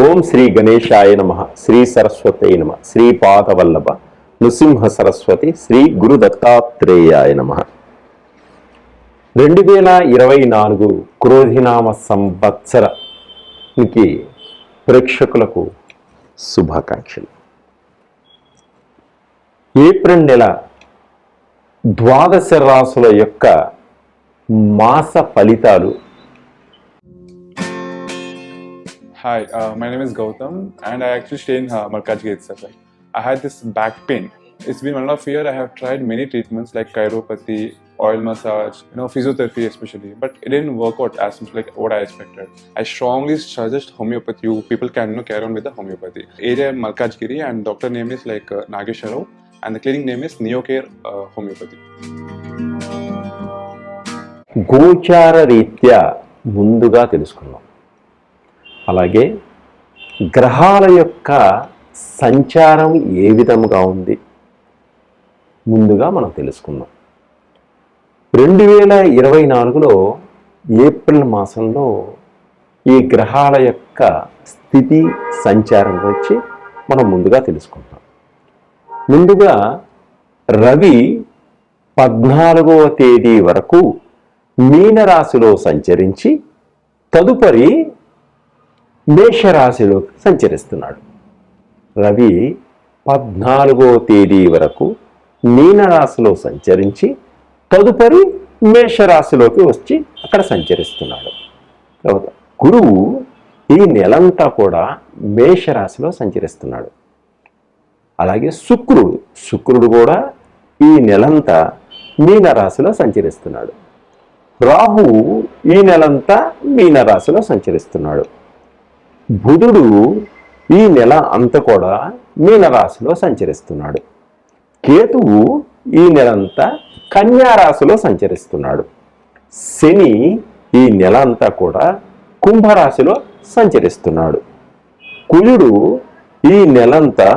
ఓం శ్రీ గణేశాయ నమ శ్రీ సరస్వతి నమ శ్రీ పాదవల్లభ నృసింహ సరస్వతి శ్రీ గురు దత్తాత్రేయాయ నమ. రెండు వేల ఇరవై నాలుగు క్రోధినామ సంవత్సరానికి ప్రేక్షకులకు శుభాకాంక్షలు. ఏప్రిల్ నెల ద్వాదశ రాసుల యొక్క మాస ఫలితాలు Hi, uh, my name is Gautam, and I actually stay in uh, Malkajgiri itself. Like, I had this back pain. It's been one and a half year. I have tried many treatments like chiropathy, oil massage, you know, physiotherapy especially, but it didn't work out as much like what I expected. I strongly suggest homeopathy. You people can you know, carry on with the homeopathy. Area Malkajgiri, and doctor name is like uh, Nagesharov, and the clinic name is Neocare uh, Homeopathy. గోచార రీత్యా ముందుగా తెలుసుకున్నాం అలాగే గ్రహాల యొక్క సంచారం ఏ విధముగా ఉంది? ముందుగా మనం తెలుసుకుందాం. రెండు వేల ఇరవై నాలుగులో ఏప్రిల్ మాసంలో ఈ గ్రహాల యొక్క స్థితి సంచారం గురించి మనం ముందుగా తెలుసుకుంటాం. ముందుగా రవి పద్నాలుగవ తేదీ వరకు మీనరాశిలో సంచరించి తదుపరి మేషరాశిలోకి సంచరిస్తున్నాడు. రవి పద్నాలుగో తేదీ వరకు మీనరాశిలో సంచరించి తదుపరి మేషరాశిలోకి వచ్చి అక్కడ సంచరిస్తున్నాడు. తర్వాత గురువు ఈ నెలంతా కూడా మేషరాశిలో సంచరిస్తున్నాడు. అలాగే శుక్రుడు శుక్రుడు కూడా ఈ నెలంతా మీనరాశిలో సంచరిస్తున్నాడు. రాహువు ఈ నెలంతా మీనరాశిలో సంచరిస్తున్నాడు. బుధుడు ఈ నెల అంత కూడా మీనరాశిలో సంచరిస్తున్నాడు. కేతువు ఈ నెలంతా కన్యారాశిలో సంచరిస్తున్నాడు. శని ఈ నెల అంతా కూడా కుంభరాశిలో సంచరిస్తున్నాడు. కుజుడు ఈ నెలంతా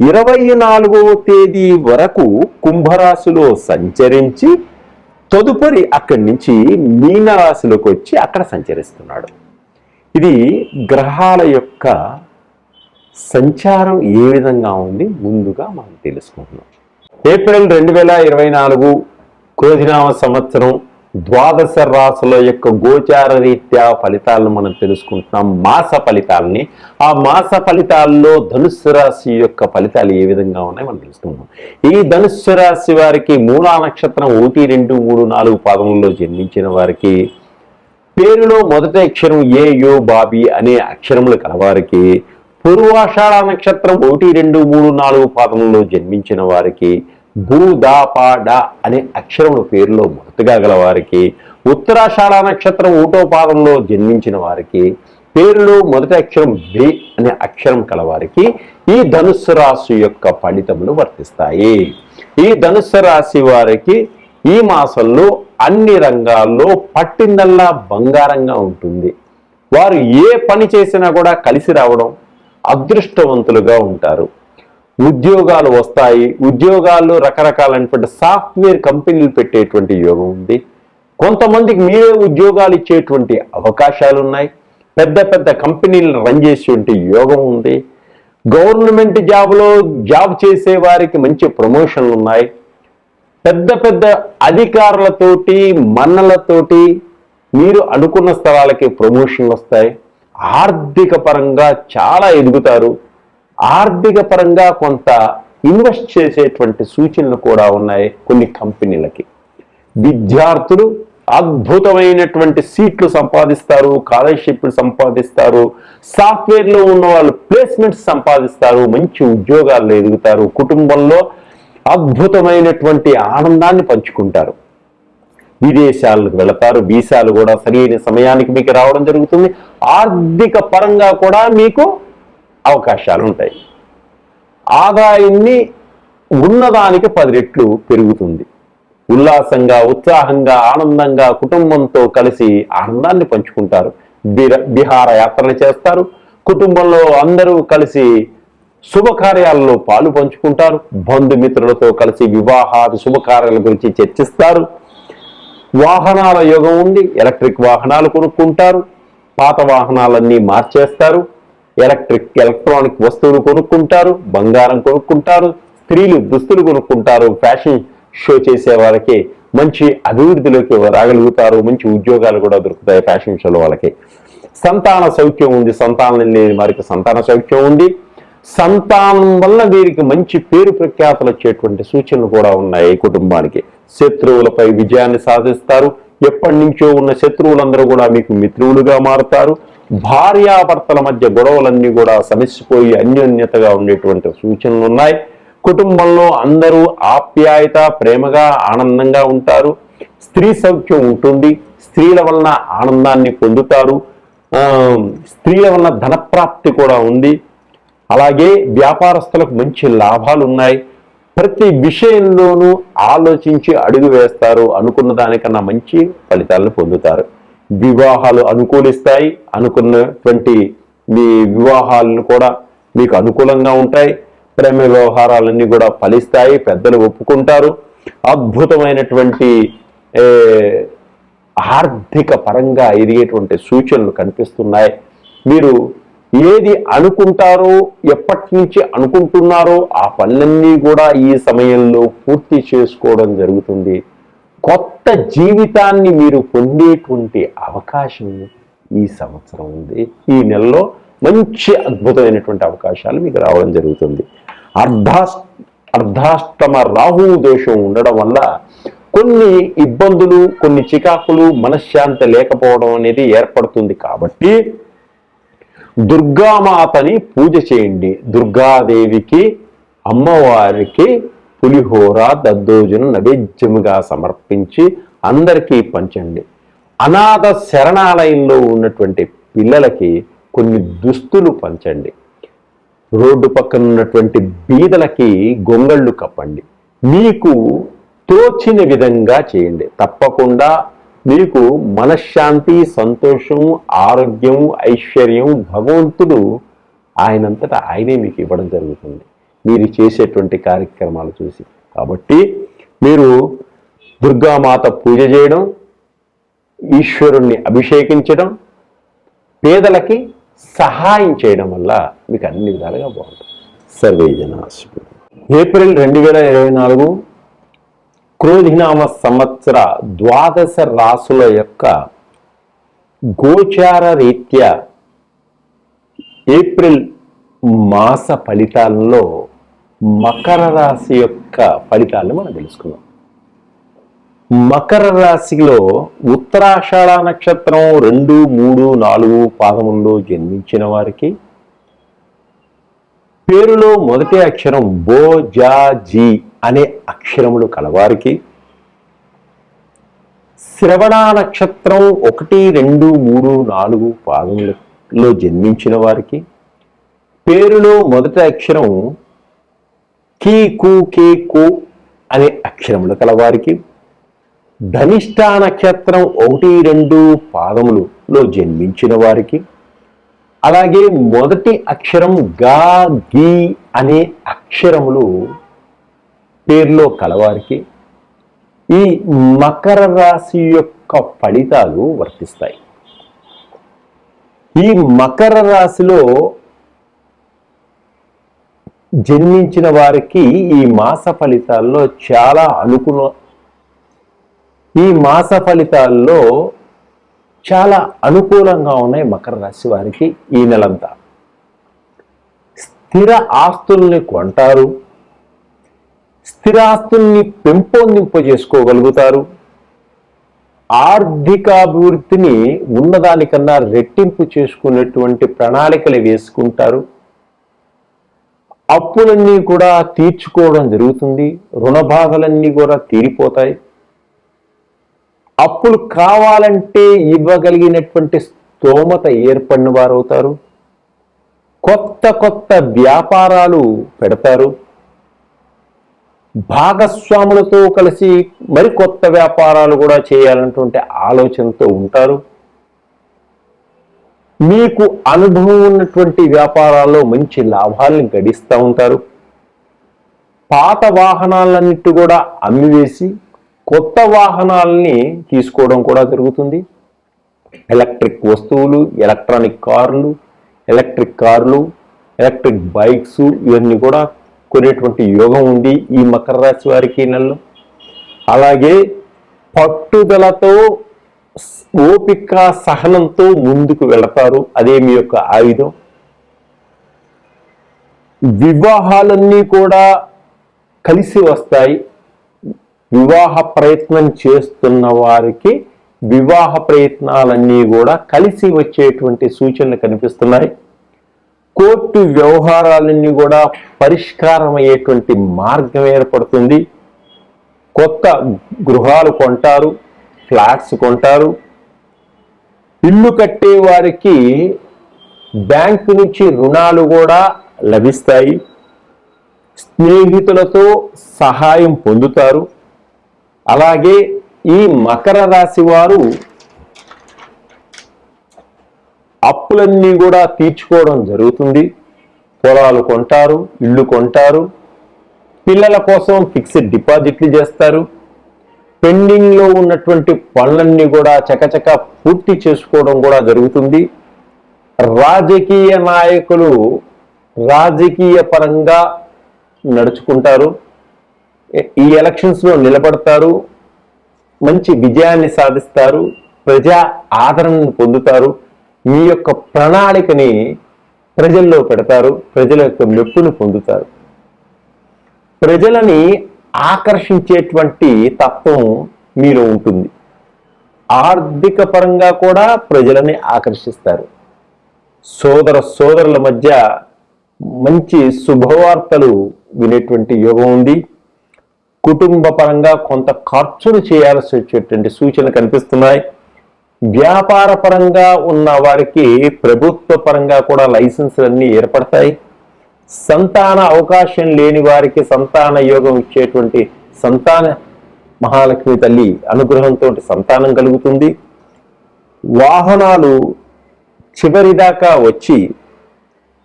ఇరవై నాలుగవ తేదీ వరకు కుంభరాశిలో సంచరించి తదుపరి అక్కడి నుంచి మీనరాశిలోకి వచ్చి అక్కడ సంచరిస్తున్నాడు. ఇది గ్రహాల యొక్క సంచారం ఏ విధంగా ఉంది ముందుగా మనం తెలుసుకుంటున్నాం. ఏప్రిల్ రెండు వేల ఇరవై నాలుగు క్రోధినామ సంవత్సరం ద్వాదశ రాసుల యొక్క గోచార రీత్యా ఫలితాలను మనం తెలుసుకుంటున్నాం. మాస ఫలితాలని. ఆ మాస ఫలితాల్లో ధనుస్సు రాశి యొక్క ఫలితాలు ఏ విధంగా ఉన్నాయో మనం తెలుసుకుంటున్నాం. ఈ ధనుస్సు రాశి వారికి మూలా నక్షత్రం ఒకటి రెండు మూడు నాలుగు పాదములలో జన్మించిన వారికి పేరులో మొదటి అక్షరం ఏ యో బాబి అనే అక్షరములు కలవారికి పూర్వాషాఢ నక్షత్రం ఒకటి రెండు మూడు నాలుగు పాదములలో జన్మించిన వారికి భూ దా పా డా అనే అక్షరముల పేరులో మొదటగా గలవారికి ఉత్తరాషాఢ నక్షత్రం ఒకటో పాదంలో జన్మించిన వారికి పేరులో మొదటి అక్షరం బి అనే అక్షరం కలవారికి ఈ ధనుస్సు రాశి యొక్క ఫలితములు వర్తిస్తాయి. ఈ ధనుస్సు రాశి వారికి ఈ మాసంలో అన్ని రంగాల్లో పట్టిందల్లా బంగారంగా ఉంటుంది. వారు ఏ పని చేసినా కూడా కలిసి రావడం అదృష్టవంతులుగా ఉంటారు. ఉద్యోగాలు వస్తాయి. ఉద్యోగాల్లో రకరకాలైనటువంటి సాఫ్ట్వేర్ కంపెనీలు పెట్టేటువంటి యోగం ఉంది. కొంతమందికి మీరే ఉద్యోగాలు ఇచ్చేటువంటి అవకాశాలు ఉన్నాయి పెద్ద పెద్ద కంపెనీలను రన్ చేసేటువంటి యోగం ఉంది. గవర్నమెంట్ జాబ్లో జాబ్ చేసే వారికి మంచి ప్రమోషన్లు ఉన్నాయి పెద్ద పెద్ద అధికారులతోటి మన్నలతోటి మీరు అనుకున్న స్థలాలకి ప్రమోషన్లు వస్తాయి. ఆర్థిక పరంగా చాలా ఎదుగుతారు. ఆర్థిక పరంగా కొంత ఇన్వెస్ట్ చేసేటువంటి సూచనలు కూడా ఉన్నాయి కొన్ని కంపెనీలకి. విద్యార్థులు అద్భుతమైనటువంటి సీట్లు సంపాదిస్తారు స్కాలర్షిప్లు సంపాదిస్తారు సాఫ్ట్వేర్లో ఉన్న వాళ్ళు ప్లేస్మెంట్స్ సంపాదిస్తారు మంచి ఉద్యోగాల్లో ఎదుగుతారు. కుటుంబంలో అద్భుతమైనటువంటి ఆనందాన్ని పంచుకుంటారు. విదేశాలకు వెళతారు వీసాలు కూడా సరైన సమయానికి మీకు రావడం జరుగుతుంది. ఆర్థిక పరంగా కూడా మీకు అవకాశాలు ఉంటాయి. ఆదాయాన్ని ఉన్నదానికి పది రెట్లు పెరుగుతుంది. ఉల్లాసంగా ఉత్సాహంగా ఆనందంగా కుటుంబంతో కలిసి ఆనందాన్ని పంచుకుంటారు. బిర- యాత్రలు చేస్తారు. కుటుంబంలో అందరూ కలిసి శుభకార్యాలలో పాలు పంచుకుంటారు. బంధుమిత్రులతో కలిసి వివాహాది శుభకార్యాల గురించి చర్చిస్తారు. వాహనాల యోగం ఉంది ఎలక్ట్రిక్ వాహనాలు కొనుక్కుంటారు. పాత వాహనాలన్నీ మార్చేస్తారు. ఎలక్ట్రిక్ ఎలక్ట్రానిక్ వస్తువులు కొనుక్కుంటారు. బంగారం కొనుక్కుంటారు. స్త్రీలు దుస్తులు కొనుక్కుంటారు. ఫ్యాషన్ షో చేసే వారికి మంచి అభివృద్ధిలోకి రాగలుగుతారు. మంచి ఉద్యోగాలు కూడా దొరుకుతాయి ఫ్యాషన్ షోలో వాళ్ళకి. సంతాన సౌఖ్యం ఉంది. సంతానం లేని వారికి సంతాన సౌఖ్యం ఉంది. సంతానం వల్ల వీరికి మంచి పేరు ప్రఖ్యాతలు వచ్చేటువంటి సూచనలు కూడా ఉన్నాయి కుటుంబానికి. శత్రువులపై విజయాన్ని సాధిస్తారు. ఎప్పటి నుంచో ఉన్న శత్రువులందరూ కూడా మీకు మిత్రులుగా మారుతారు. భార్యాభర్తల మధ్య గొడవలన్నీ కూడా సమస్యపోయి అన్యోన్యతగా ఉండేటువంటి సూచనలు ఉన్నాయి. కుటుంబంలో అందరూ ఆప్యాయత ప్రేమగా ఆనందంగా ఉంటారు. స్త్రీ సౌఖ్యం ఉంటుంది. స్త్రీల వలన ఆనందాన్ని పొందుతారు. స్త్రీల వలన ధనప్రాప్తి కూడా ఉంది. అలాగే వ్యాపారస్తులకు మంచి లాభాలు ఉన్నాయి ప్రతి విషయంలోనూ ఆలోచించి అడుగు వేస్తారు అనుకున్న దానికన్నా మంచి ఫలితాలను పొందుతారు. వివాహాలు అనుకూలిస్తాయి అనుకున్నటువంటి మీ వివాహాలను కూడా మీకు అనుకూలంగా ఉంటాయి. ప్రేమ వ్యవహారాలన్నీ కూడా ఫలిస్తాయి పెద్దలు ఒప్పుకుంటారు. అద్భుతమైనటువంటి ఆర్థిక పరంగా ఎదిగేటువంటి సూచనలు కనిపిస్తున్నాయి. మీరు ఏది అనుకుంటారో ఎప్పటి నుంచి అనుకుంటున్నారో ఆ పనులన్నీ కూడా ఈ సమయంలో పూర్తి చేసుకోవడం జరుగుతుంది. కొత్త జీవితాన్ని మీరు పొందేటువంటి అవకాశం ఈ సంవత్సరం ఉంది. ఈ నెలలో మంచి అద్భుతమైనటువంటి అవకాశాలు మీకు రావడం జరుగుతుంది. అర్ధాష్ అర్ధాష్టమ రాహు దోషం ఉండడం వల్ల కొన్ని ఇబ్బందులు కొన్ని చికాకులు మనశ్శాంతి లేకపోవడం అనేది ఏర్పడుతుంది కాబట్టి దుర్గామాతని పూజ చేయండి. దుర్గాదేవికి అమ్మవారికి పులిహోర దద్దోజును నైవేద్యముగా సమర్పించి అందరికీ పంచండి. అనాథ శరణాలయంలో ఉన్నటువంటి పిల్లలకి కొన్ని దుస్తులు పంచండి. రోడ్డు పక్కన ఉన్నటువంటి బీదలకి గొంగళ్ళు కప్పండి. మీకు తోచిన విధంగా చేయండి. తప్పకుండా మీకు మనశ్శాంతి సంతోషం ఆరోగ్యం ఐశ్వర్యం భగవంతుడు ఆయనంతటా ఆయనే మీకు ఇవ్వడం జరుగుతుంది. మీరు చేసేటువంటి కార్యక్రమాలు చూసి. కాబట్టి మీరు దుర్గామాత పూజ చేయడం ఈశ్వరుణ్ణి అభిషేకించడం పేదలకి సహాయం చేయడం వల్ల మీకు అన్ని విధాలుగా బాగుంటుంది. సర్వే జనాశుభం ఏప్రిల్ రెండు వేల ఇరవై నాలుగు క్రోధినామ సంవత్సర ద్వాదశ రాసుల యొక్క గోచార రీత్యా ఏప్రిల్ మాస ఫలితాలలో మకర రాశి యొక్క ఫలితాలను మనం తెలుసుకుందాం. మకర రాశిలో ఉత్తరాషాఢ నక్షత్రం రెండు మూడు నాలుగు పాదముల్లో జన్మించిన వారికి పేరులో మొదటి అక్షరం బో జా జీ అనే అక్షరములు కలవారికి శ్రవణ నక్షత్రం ఒకటి రెండు మూడు నాలుగు పాదములలో జన్మించిన వారికి పేరులో మొదటి అక్షరం కీ కు కే కు అనే అక్షరములు కలవారికి ధనిష్ట నక్షత్రం ఒకటి రెండు పాదములలో జన్మించిన వారికి అలాగే మొదటి అక్షరం గా గీ అనే అక్షరములు పేర్లో కలవారికి ఈ మకర రాశి యొక్క ఫలితాలు వర్తిస్తాయి. ఈ మకర రాశిలో జన్మించిన వారికి ఈ మాస ఫలితాల్లో చాలా అనుకూల ఈ మాస ఫలితాల్లో చాలా అనుకూలంగా ఉన్నాయి మకర రాశి వారికి ఈ నెలంతా. స్థిర ఆస్తుల్ని కొంటారు. స్థిరాస్తుల్ని పెంపొందింప చేసుకోగలుగుతారు ఆర్థికాభివృద్ధిని ఉన్నదానికన్నా రెట్టింపు చేసుకునేటువంటి ప్రణాళికలు వేసుకుంటారు. అప్పులన్నీ కూడా తీర్చుకోవడం జరుగుతుంది. రుణ బాధలన్నీ కూడా తీరిపోతాయి. అప్పులు కావాలంటే ఇవ్వగలిగినటువంటి స్తోమత ఏర్పడిన వారవుతారు. కొత్త కొత్త వ్యాపారాలు పెడతారు. భాగస్వాములతో కలిసి మరి కొత్త వ్యాపారాలు కూడా చేయాలన్నటువంటి ఆలోచనతో ఉంటారు. మీకు అనుభవం ఉన్నటువంటి వ్యాపారాల్లో మంచి లాభాలను గడిస్తూ ఉంటారు. పాత వాహనాలన్నిటి కూడా అమ్మివేసి కొత్త వాహనాలని తీసుకోవడం కూడా జరుగుతుంది. ఎలక్ట్రిక్ వస్తువులు ఎలక్ట్రానిక్ కార్లు ఎలక్ట్రిక్ కార్లు ఎలక్ట్రిక్ బైక్స్ ఇవన్నీ కూడా కొనేటువంటి యోగం ఉంది ఈ మకర రాశి వారికి నెలలు నెలలో. అలాగే పట్టుదలతో ఓపిక సహనంతో ముందుకు వెళతారు. అదే మీ యొక్క ఆయుధం. వివాహాలన్నీ కూడా కలిసి వస్తాయి. వివాహ ప్రయత్నం చేస్తున్న వారికి వివాహ ప్రయత్నాలన్నీ కూడా కలిసి వచ్చేటువంటి సూచనలు కనిపిస్తున్నాయి. కోర్టు వ్యవహారాలన్నీ కూడా పరిష్కారం అయ్యేటువంటి మార్గం ఏర్పడుతుంది. కొత్త గృహాలు కొంటారు ఫ్లాట్స్ కొంటారు. ఇల్లు కట్టే వారికి బ్యాంకు నుంచి రుణాలు కూడా లభిస్తాయి. స్నేహితులతో సహాయం పొందుతారు. అలాగే ఈ మకర రాశి వారు అప్పులన్నీ కూడా తీర్చుకోవడం జరుగుతుంది. పొలాలు కొంటారు ఇల్లు కొంటారు. పిల్లల కోసం ఫిక్స్డ్ డిపాజిట్లు చేస్తారు. పెండింగ్లో ఉన్నటువంటి పనులన్నీ కూడా చకచక పూర్తి చేసుకోవడం కూడా జరుగుతుంది. రాజకీయ నాయకులు రాజకీయ పరంగా నడుచుకుంటారు. ఈ ఎలక్షన్స్లో నిలబడతారు. మంచి విజయాన్ని సాధిస్తారు. ప్రజా ఆదరణను పొందుతారు. మీ యొక్క ప్రణాళికని ప్రజల్లో పెడతారు ప్రజల యొక్క మెప్పును పొందుతారు. ప్రజలని ఆకర్షించేటువంటి తత్వం మీలో ఉంటుంది. ఆర్థిక పరంగా కూడా ప్రజలని ఆకర్షిస్తారు. సోదర సోదరుల మధ్య మంచి శుభవార్తలు వినేటువంటి యోగం ఉంది. కుటుంబ పరంగా కొంత ఖర్చులు చేయాల్సి వచ్చేటువంటి సూచనలు కనిపిస్తున్నాయి. వ్యాపార పరంగా ఉన్న వారికి ప్రభుత్వ పరంగా కూడా లైసెన్సులన్నీ ఏర్పడతాయి. సంతాన అవకాశం లేని వారికి సంతాన యోగం ఇచ్చేటువంటి సంతాన మహాలక్ష్మి తల్లి అనుగ్రహంతో సంతానం కలుగుతుంది. వాహనాలు చివరిదాకా వచ్చి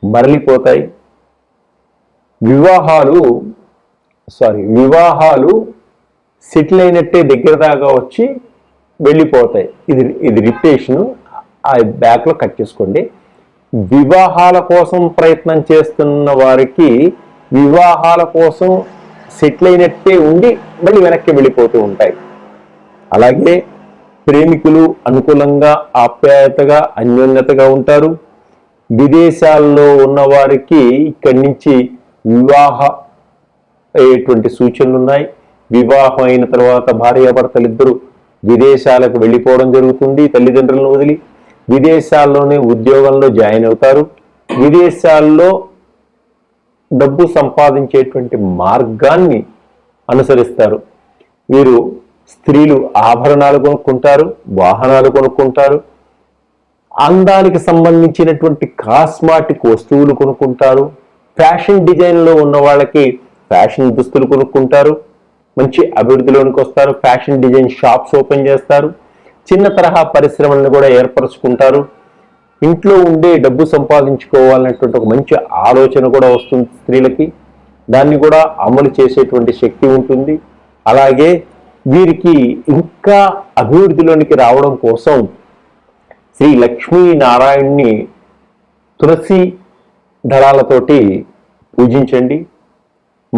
మరలిపోతాయి వివాహాలు సారీ వివాహాలు సెటిల్ అయినట్టే దగ్గర దాకా వచ్చి వెళ్ళిపోతాయి. ఇది ఇది రిపేషన్ ఆ బ్యాక్లో కట్ చేసుకోండి. వివాహాల కోసం ప్రయత్నం చేస్తున్న వారికి వివాహాల కోసం సెటిల్ అయినట్టే ఉండి మళ్ళీ వెనక్కి వెళ్ళిపోతూ ఉంటాయి. అలాగే ప్రేమికులు అనుకూలంగా ఆప్యాయతగా అన్యోన్యతగా ఉంటారు. విదేశాల్లో ఉన్న వారికి ఇక్కడి నుంచి వివాహ అయ్యేటువంటి సూచనలు ఉన్నాయి. వివాహం అయిన తర్వాత భార్యాభర్తలు ఇద్దరు విదేశాలకు వెళ్ళిపోవడం జరుగుతుంది తల్లిదండ్రులను వదిలి. విదేశాల్లోనే ఉద్యోగంలో జాయిన్ అవుతారు. విదేశాల్లో డబ్బు సంపాదించేటువంటి మార్గాన్ని అనుసరిస్తారు. వీరు స్త్రీలు ఆభరణాలు కొనుక్కుంటారు వాహనాలు కొనుక్కుంటారు. అందానికి సంబంధించినటువంటి కాస్మాటిక్ వస్తువులు కొనుక్కుంటారు. ఫ్యాషన్ డిజైన్లో ఉన్న వాళ్ళకి ఫ్యాషన్ దుస్తులు కొనుక్కుంటారు. మంచి అభివృద్ధిలోనికి వస్తారు. ఫ్యాషన్ డిజైన్ షాప్స్ ఓపెన్ చేస్తారు. చిన్న తరహా పరిశ్రమలను కూడా ఏర్పరచుకుంటారు. ఇంట్లో ఉండే డబ్బు సంపాదించుకోవాలనేటువంటి ఒక మంచి ఆలోచన కూడా వస్తుంది స్త్రీలకి. దాన్ని కూడా అమలు చేసేటువంటి శక్తి ఉంటుంది. అలాగే వీరికి ఇంకా అభివృద్ధిలోనికి రావడం కోసం శ్రీ లక్ష్మీనారాయణ్ణి తులసి దళాలతోటి పూజించండి.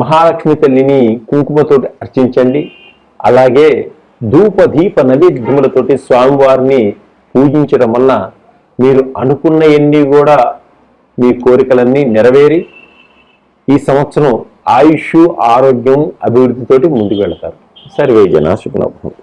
మహాలక్ష్మి తల్లిని కుంకుమతోటి అర్చించండి. అలాగే ధూప దీప నైవేద్యములతోటి స్వామివారిని పూజించడం వల్ల మీరు అనుకున్న ఎన్ని కూడా మీ కోరికలన్నీ నెరవేరి ఈ సంవత్సరం ఆయుష్ ఆరోగ్యం అభివృద్ధితోటి ముందుకు వెళతారు. సర్వే జనా శుభనభం